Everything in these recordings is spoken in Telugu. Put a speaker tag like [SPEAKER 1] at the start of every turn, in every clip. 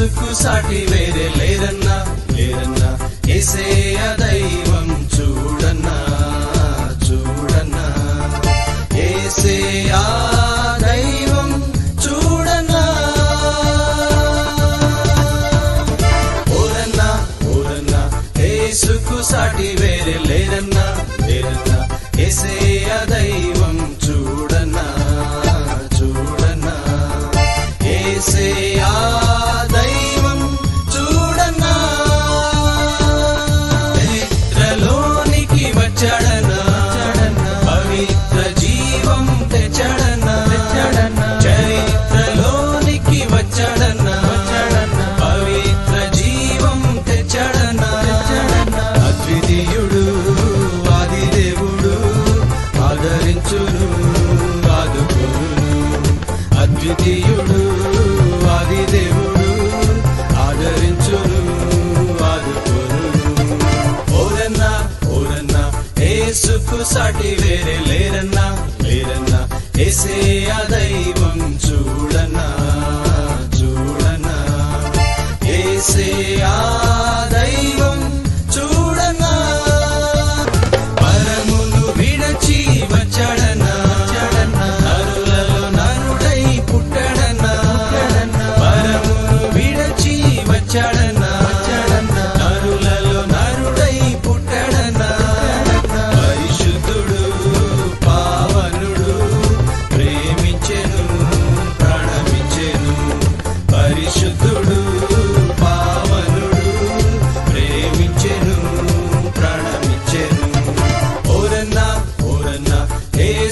[SPEAKER 1] ఏసుకు సాటి వేరే లేదన్నా లేదన్నా ఏసే దైవం చూడన్నా చూడన్నా. ఏసే దైవం చూడన్నా. ఓరన్నా ఓరన్నా ఏసుకు సాటి వేరే లేరన్నా లేరన్నా ఏసే దైవం చూడన్నా చూడన్నా. ఏసే అద్వితీయుడు ఆది దేవుడు ఆదరించును ఆదుకోను. ఓరన్నా ఓరన్నా ఏసుకు సాటి వేరే లేరన్నా లేరన్నా ఏసే ఆ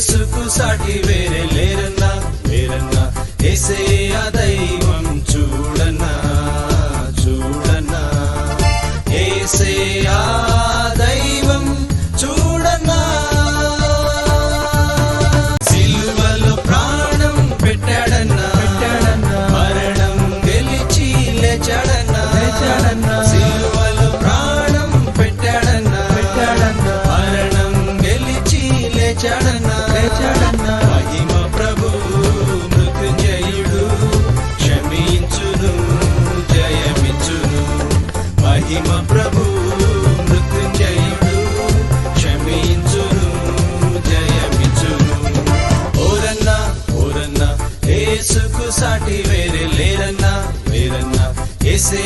[SPEAKER 1] ఏసుకు సాటి వేరే లేరన్నా వేరన్నా ఏసే లేచాడన్నా లేచాడన్నా మహిమ ప్రభు మృత్యుంజయుడు క్షమించును జయమించును. మహిమ ప్రభు మృత్యుంజయుడు క్షమించును సాటి వేరే లేరన్నా వేరన్నా ఏసే